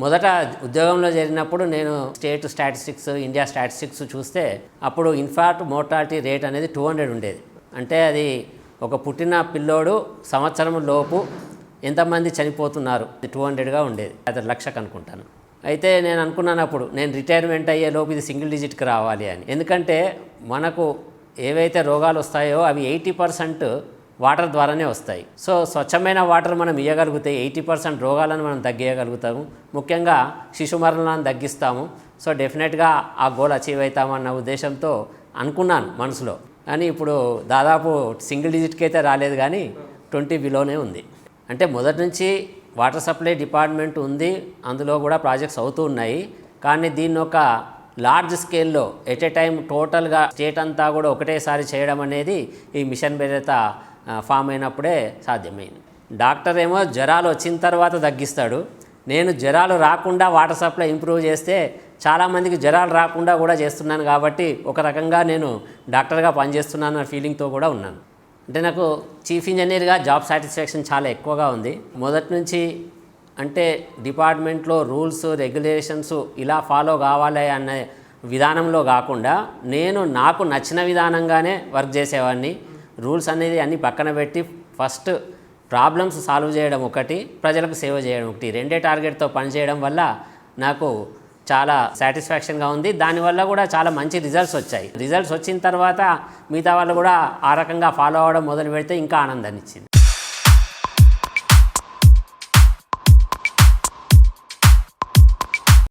మొదట ఉద్యోగంలో చేరినప్పుడు నేను స్టేట్ స్టాటిస్టిక్స్ ఇండియా స్టాటిస్టిక్స్ చూస్తే అప్పుడు ఇన్ఫాక్ట్ మోర్టాలిటీ రేట్ అనేది టూ హండ్రెడ్ ఉండేది. అంటే అది ఒక పుట్టిన పిల్లోడు సంవత్సరం లోపు ఎంతమంది చనిపోతున్నారు టూ హండ్రెడ్గా ఉండేది. అది లక్షకు అనుకుంటాను అయితే నేను అనుకున్నాను అప్పుడు నేను రిటైర్మెంట్ అయ్యే లోపు ఇది సింగిల్ డిజిట్కి రావాలి అని. ఎందుకంటే మనకు ఏవైతే రోగాలు వస్తాయో అవి ఎయిటీ పర్సెంట్ వాటర్ ద్వారానే వస్తాయి. సో స్వచ్ఛమైన వాటర్ మనం ఇవ్వగలిగితే ఎయిటీ పర్సెంట్ రోగాలను మనం తగ్గియగలుగుతాము ముఖ్యంగా శిశు మరణాలను తగ్గిస్తాము. సో డెఫినెట్గా ఆ గోల్ అచీవ్ అవుతామన్న ఉద్దేశంతో అనుకున్నాను మనసులో. కానీ ఇప్పుడు దాదాపు సింగిల్ డిజిట్కి అయితే రాలేదు కానీ ట్వంటీ బిలోనే ఉంది. అంటే మొదటి నుంచి వాటర్ సప్లై డిపార్ట్మెంట్ ఉంది. అందులో కూడా ప్రాజెక్ట్స్ అవుతూ ఉన్నాయి. కానీ దీన్ని ఒక లార్జ్ స్కేల్లో ఎట్ ఏ టైం టోటల్గా స్టేట్ అంతా కూడా ఒకటేసారి చేయడం అనేది ఈ మిషన్ భేదత ఫామ్ అయినప్పుడే సాధ్యమైంది. డాక్టర్ ఏమో జ్వరాలు వచ్చిన తర్వాత తగ్గిస్తాడు. నేను జ్వరాలు రాకుండా వాటర్ సప్లై ఇంప్రూవ్ చేస్తే చాలామందికి జ్వరాలు రాకుండా కూడా చేస్తున్నాను కాబట్టి ఒక రకంగా నేను డాక్టర్గా పనిచేస్తున్నాను అన్న ఫీలింగ్తో కూడా ఉన్నాను. అంటే నాకు చీఫ్ ఇంజనీర్గా జాబ్ సాటిస్ఫాక్షన్ చాలా ఎక్కువగా ఉంది. మొదటి నుంచి అంటే డిపార్ట్మెంట్లో రూల్స్ రెగ్యులేషన్స్ ఇలా ఫాలో కావాలి అనే విధానంలో కాకుండా నేను నాకు నచ్చిన విధానంగానే వర్క్ చేసేవాడిని. రూల్స్ అనేది అన్ని పక్కన పెట్టి ఫస్ట్ ప్రాబ్లమ్స్ సాల్వ్ చేయడం ఒకటి ప్రజలకు సేవ చేయడం ఒకటి. రెండే టార్గెట్తో పనిచేయడం వల్ల నాకు చాలా సాటిస్ఫాక్షన్గా ఉంది. దానివల్ల కూడా చాలా మంచి రిజల్ట్స్ వచ్చాయి. రిజల్ట్స్ వచ్చిన తర్వాత మిగతా వాళ్ళు కూడా ఆ రకంగా ఫాలో అవ్వడం మొదలు పెడితే ఇంకా ఆనందాన్ని ఇచ్చింది